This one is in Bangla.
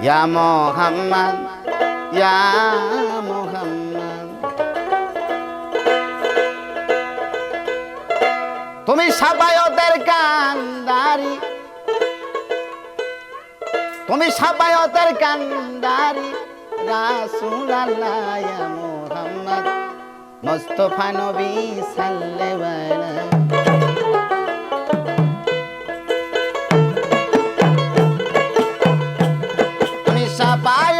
Ya Muhammad Ya Muhammad. তুমি সাবায়তের কান্দারি। তুমি সাবায়তের কান্দারি। রাসুল আল্লাহ মোহাম্মদ, মোস্তফা নবী সাল্লাল্লাহু trabalha.